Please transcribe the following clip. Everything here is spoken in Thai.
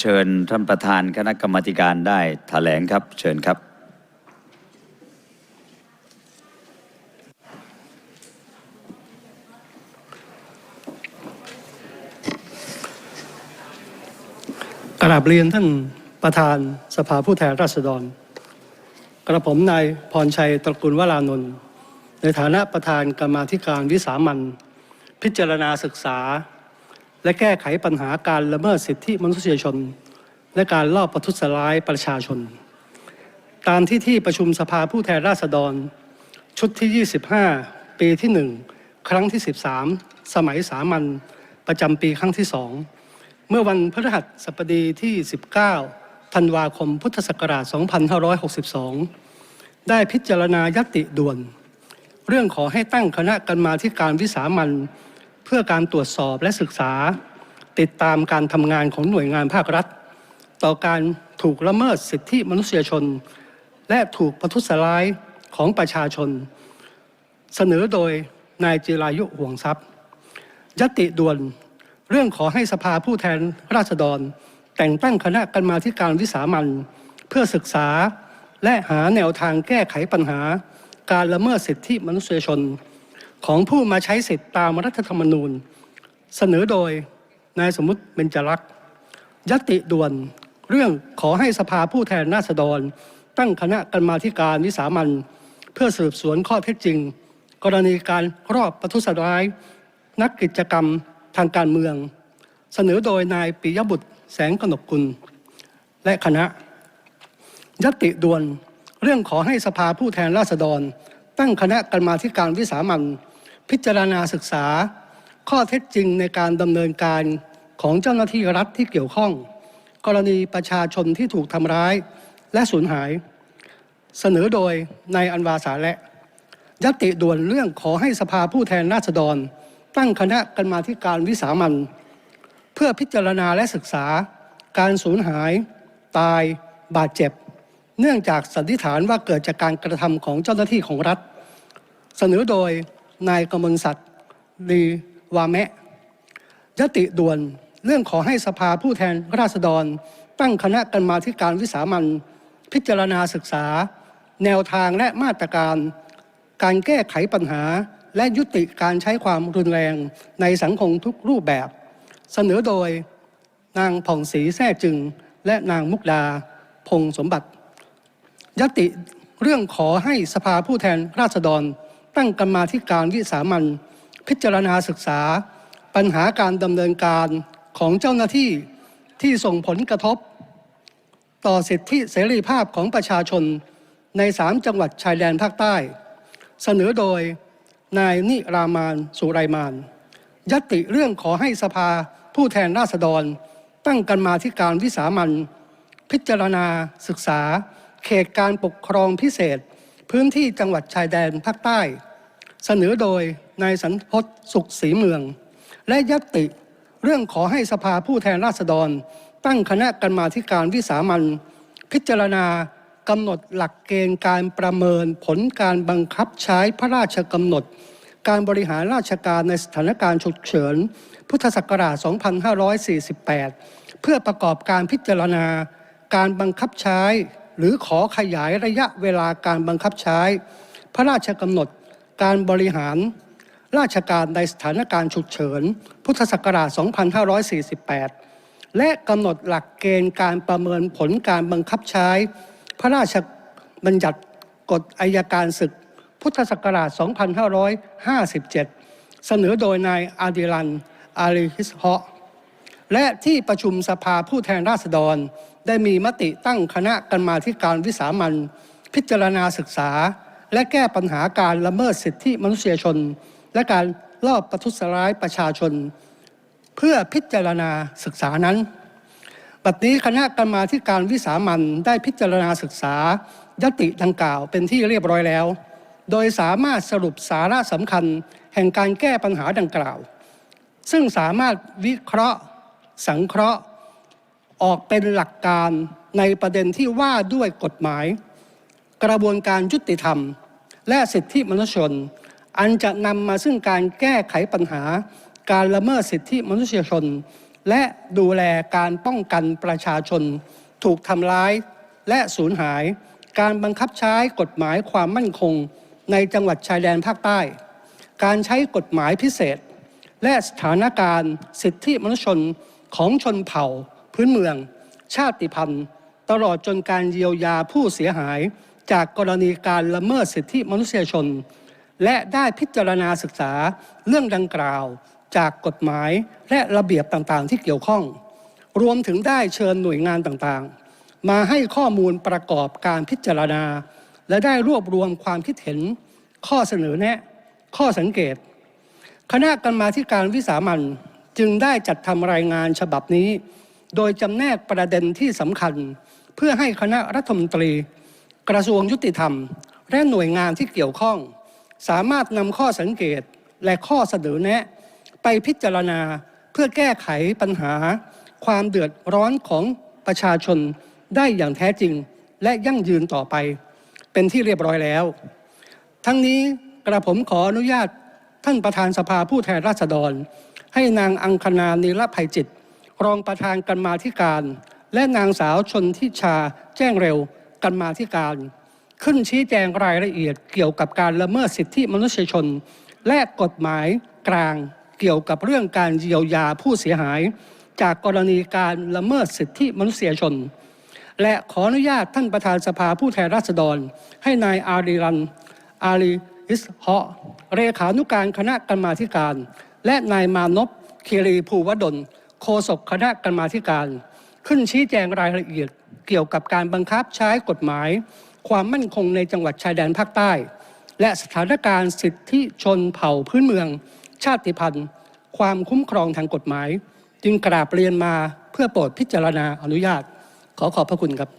เชิญท่านประธานคณะกรรมการได้แถลงครับ เชิญครับ กราบเรียนท่านประธานสภาผู้แทนราษฎร กระผมนายพรชัยตระกูลวรานนท์ในฐานะประธานกรรมาธิการวิสามันพิจารณาศึกษา และแก้ไขปัญหาการละเมิดสิทธิมนุษยชน และการลอบประทุษร้ายประชาชน ตามที่ที่ประชุมสภาผู้แทนราษฎร ชุดที่ 25 ปีที่ 1 ครั้งที่ 13 สมัยสามัญประจำปีครั้งที่2เมื่อวันพฤหัสบดีที่ 19 ธันวาคมพุทธศักราช 2562 ได้พิจารณายติด่วน เรื่องขอให้ตั้งคณะกรรมาธิการวิสามัน เพื่อการตรวจสอบและศึกษา ติดตามการทำงานของหน่วยงานภาครัฐ ต่อการถูกละเมิดสิทธิมนุษยชน และถูกประทุษร้ายของประชาชน เสนอโดยนายจิรายุห่วงทรัพย์ยติด่วนเรื่องขอให้สภาผู้แทนราษฎร แต่งตั้งคณะกรรมาธิการวิสามันเพื่อศึกษาและหาแนวทางแก้ไขปัญหา การละเมิดสิทธิมนุษยชน ของผู้มาใช้สิทธิตามรัฐธรรมนูญ เสนอโดยนายสมมุติเบญจรักษ์ยติด่วนเรื่องขอให้สภาผู้แทนราษฎร ตั้งคณะกรรมาธิการวิสามันเพื่อสืบสวนข้อเท็จจริง กรณีการรอบประทุษร้าย นักกิจกรรมทางการเมือง เสนอโดยนายปิยบุตรแสงกนกกุล และคณะยติด่วนเรื่องขอให้สภาผู้แทนราษฎร ตั้งคณะกรรมาธิการวิสามัน พิจารณาศึกษา ข้อเท็จจริงในการดำเนินการของเจ้าหน้าที่รัฐที่เกี่ยวข้อง กรณีประชาชนที่ถูกทำร้ายและสูญหาย เสนอโดยนายอันวาสาและยติด่วนเรื่องขอให้สภาผู้แทนราษฎร ตั้งคณะกรรมาธิการวิสามันเพื่อพิจารณาและศึกษา การสูญหาย ตาย บาดเจ็บ เนื่องจากสันนิษฐานว่าเกิดจากการกระทำของเจ้าหน้าที่ของรัฐ เสนอโดย นายกมลศักดิ์ลีวาแมะยติด่วนเรื่องขอให้สภาผู้แทนราษฎร ตั้งคณะกรรมาธิการวิสามันพิจารณาศึกษา แนวทางและมาตรการ การแก้ไขปัญหา และยุติการใช้ความรุนแรงในสังคมทุกรูปแบบ เสนอโดย นางผ่องศรีแท้จึง และนางมุกดา พงสมบัติ ยติเรื่องขอให้สภาผู้แทนราษฎร ตั้งกรรมาธิการวิสามันพิจารณาศึกษา ปัญหาการดำเนินการของเจ้าหน้าที่ที่ส่งผลกระทบ ต่อสิทธิเสรีภาพของประชาชนในสามจังหวัดชายแดนภาคใต้ เสนอโดยนายนิรามานสุไรมาน ยติเรื่องขอให้สภาผู้แทนราษฎร ตั้งกันมาที่การวิสามันพิจารณาศึกษา เขตการปกครองพิเศษ พื้นที่จังหวัดชายแดนภาคใต้ เสนอโดยนายสันพศสุขศรีเมือง และยัติเรื่องขอให้สภาผู้แทนราษฎร ตั้งคณะกรรมาธิการวิสามันพิจารณากำหนดหลักเกณฑ์การประเมินผลการบังคับใช้พระราชกำหนด การบริหารราชการในสถานการณ์ฉุกเฉิน พุทธศักราช 2548 เพื่อประกอบการพิจารณาการบังคับใช้ หรือขอขยายระยะเวลาการบังคับใช้ พระราชกำหนดการบริหารราชการในสถานการณ์ฉุกเฉิน พุทธศักราช 2548 และกำหนดหลักเกณฑ์การประเมินผลการบังคับใช้ พระราชบัญญัติกฎอายการศึก พุทธศักราช 2557 เสนอโดยนายอาดิรันอาริฮิสฮะและที่ประชุมสภาผู้แทนราษฎร ได้มีมติตั้งคณะกรรมาธิการวิสามันพิจารณาศึกษา และแก้ปัญหาการละเมิดสิทธิมนุษยชน และการลอบประทุษร้ายประชาชน เพื่อพิจารณาศึกษานั้นบัดนี้คณะกรรมาธิการวิสามันได้พิจารณาศึกษายติดังกล่าวเป็นที่เรียบร้อยแล้ว โดยสามารถสรุปสาระสำคัญแห่งการแก้ปัญหาดังกล่าว ซึ่งสามารถวิเคราะห์ สังเคราะห์ ออกเป็นหลักการในประเด็นที่ว่าด้วยกฎหมาย กระบวนการยุติธรรม และสิทธิมนุษยชน อันจะนำมาซึ่งการแก้ไขปัญหา การละเมิดสิทธิมนุษยชน และดูแลการป้องกันประชาชน ถูกทำร้ายและสูญหาย การบังคับใช้กฎหมายความมั่นคง ในจังหวัดชายแดนภาคใต้ การใช้กฎหมายพิเศษ และสถานการณ์ สิทธิมนุษยชนของชนเผ่า พื้นเมือง ชาติพันธุ์ ตลอดจนการเยียวยาผู้เสียหาย จากกรณีการละเมิดสิทธิมนุษยชน และได้พิจารณาศึกษาเรื่องดังกล่าว จากกฎหมายและระเบียบต่างๆ ที่เกี่ยวข้อง รวมถึงได้เชิญหน่วยงานต่างๆ มาให้ข้อมูลประกอบการพิจารณา และได้รวบรวมความคิดเห็น ข้อเสนอแนะ ข้อสังเกต คณะกรรมาธิการวิสามันจึงได้จัดทำรายงานฉบับนี้ โดยจำแนกประเด็นที่สำคัญ เพื่อให้คณะรัฐมนตรี กระทรวงยุติธรรม และหน่วยงานที่เกี่ยวข้อง สามารถนำข้อสังเกตและข้อเสนอแนะ ไปพิจารณาเพื่อแก้ไขปัญหา ความเดือดร้อนของประชาชนได้อย่างแท้จริงและยั่งยืนต่อไป เป็นที่เรียบร้อยแล้ว ทั้งนี้กระผมขออนุญาตท่านประธานสภาผู้แทนราษฎร ให้นางอังคณานิรภัยจิต รองประธานกันมาธิการ และนางสาวชนทิชาแจ้งเร็วกันมาธิการ ขึ้นชี้แจงรายละเอียดเกี่ยวกับการละเมิดสิทธิมนุษยชน และกฎหมายกลางเกี่ยวกับเรื่องการเยียวยาผู้เสียหาย จากกรณีการละเมิดสิทธิมนุษยชน และขออนุญาตท่านประธานสภาผู้แทนราษฎร ให้นายอารีรัน อารีอิสเหาะเลขานุการคณะกรรมาธิการ และนายมานพคีรีภูวดล โฆษกคณะกรรมาธิการ ขึ้นชี้แจงรายละเอียดเกี่ยวกับการบังคับใช้กฎหมาย ความมั่นคงในจังหวัดชายแดนภาคใต้ และสถานการณ์สิทธิชนเผ่าพื้นเมือง ชาติพันธุ์ ความคุ้มครองทางกฎหมาย จึงกราบเรียนมาเพื่อโปรดพิจารณาอนุญาต ขอขอบพระคุณครับ